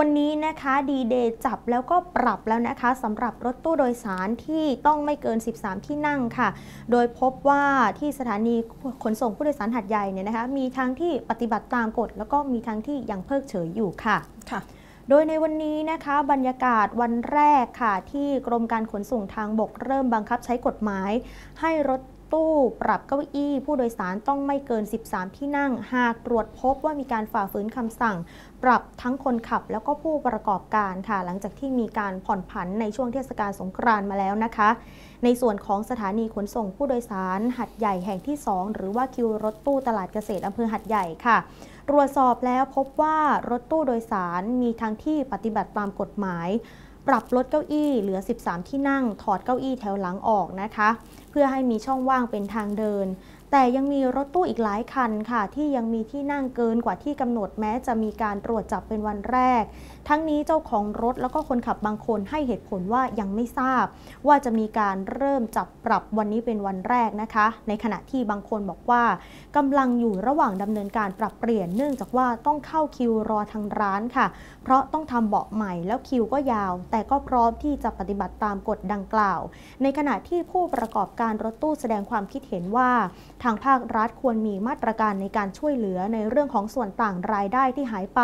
วันนี้นะคะดีเดย์จับแล้วก็ปรับแล้วนะคะสำหรับรถตู้โดยสารที่ต้องไม่เกิน 13 ที่นั่งค่ะ โดยพบว่าที่สถานีขนส่งผู้โดยสารหัดใหญ่เนี่ยนะคะมีทั้งที่ปฏิบัติตามกฎแล้วก็มีทั้งที่ยังเพิกเฉยอยู่ค่ะค่ะโดยในวันนี้นะคะบรรยากาศวันแรกค่ะ ที่กรมการขนส่งทางบกเริ่มบังคับใช้กฎหมาย ให้รถ ตู้ปรับเก้าอี้ ผู้โดยสารต้องไม่เกิน 13 ที่นั่ง หากตรวจพบว่ามีการฝ่าฝืนคำสั่ง ปรับทั้งคนขับแล้วก็ผู้ประกอบการค่ะ หลังจากที่มีการผ่อนผันในช่วงเทศกาลสงกรานต์มาแล้วนะคะ ในส่วนของสถานีขนส่งผู้โดยสารหัดใหญ่แห่งที่ 2 หรือว่าคิวรถตู้ตลาดเกษตรอำเภอหัดใหญ่ค่ะตรวจสอบแล้วพบว่ารถตู้โดยสารมีทั้งที่ปฏิบัติตามกฎหมาย ปรับลดเก้าอี้เหลือ 13 ที่นั่ง ถอดเก้าอี้แถวหลังออกนะคะ เพื่อให้มีช่องว่างเป็นทางเดินแต่ยังมีรถตู้อีกหลายคันค่ะ ที่ยังมีที่นั่งเกินกว่าที่กำหนดแม้จะมีการตรวจจับเป็นวันแรก ทั้งนี้เจ้าของรถแล้วก็คนขับบางคนให้เหตุผลว่ายังไม่ทราบ ว่าจะมีการเริ่มจับปรับวันนี้เป็นวันแรกนะคะ ในขณะที่บางคนบอกว่ากำลังอยู่ระหว่างดำเนินการปรับเปลี่ยนเนื่องจากว่าต้องเข้าคิวรอทางร้านค่ะ เพราะต้องทำเบาะใหม่แล้วคิวก็ยาว แต่ก็พร้อมที่จะปฏิบัติตามกฎดังกล่าว ในขณะที่ผู้ประกอบการรถตู้แสดงความคิดเห็นว่าทางภาครัฐควรมีมาตรการในการช่วยเหลือในเรื่องของส่วนต่างรายได้ที่หายไป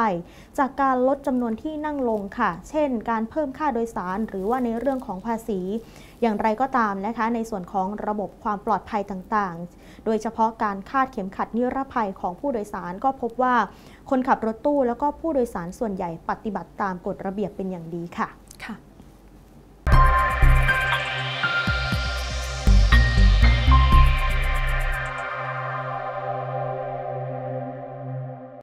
จากการลดจำนวนที่นั่งลงค่ะ เช่น การเพิ่มค่าโดยสาร หรือว่าในเรื่องของภาษี อย่างไรก็ตามนะคะ ในส่วนของระบบความปลอดภัยต่างๆ โดยเฉพาะการคาดเข็มขัดนิรภัยของผู้โดยสารก็พบว่า คนขับรถตู้แล้วก็ผู้โดยสารส่วนใหญ่ปฏิบัติตามกฎระเบียบเป็นอย่างดีค่ะ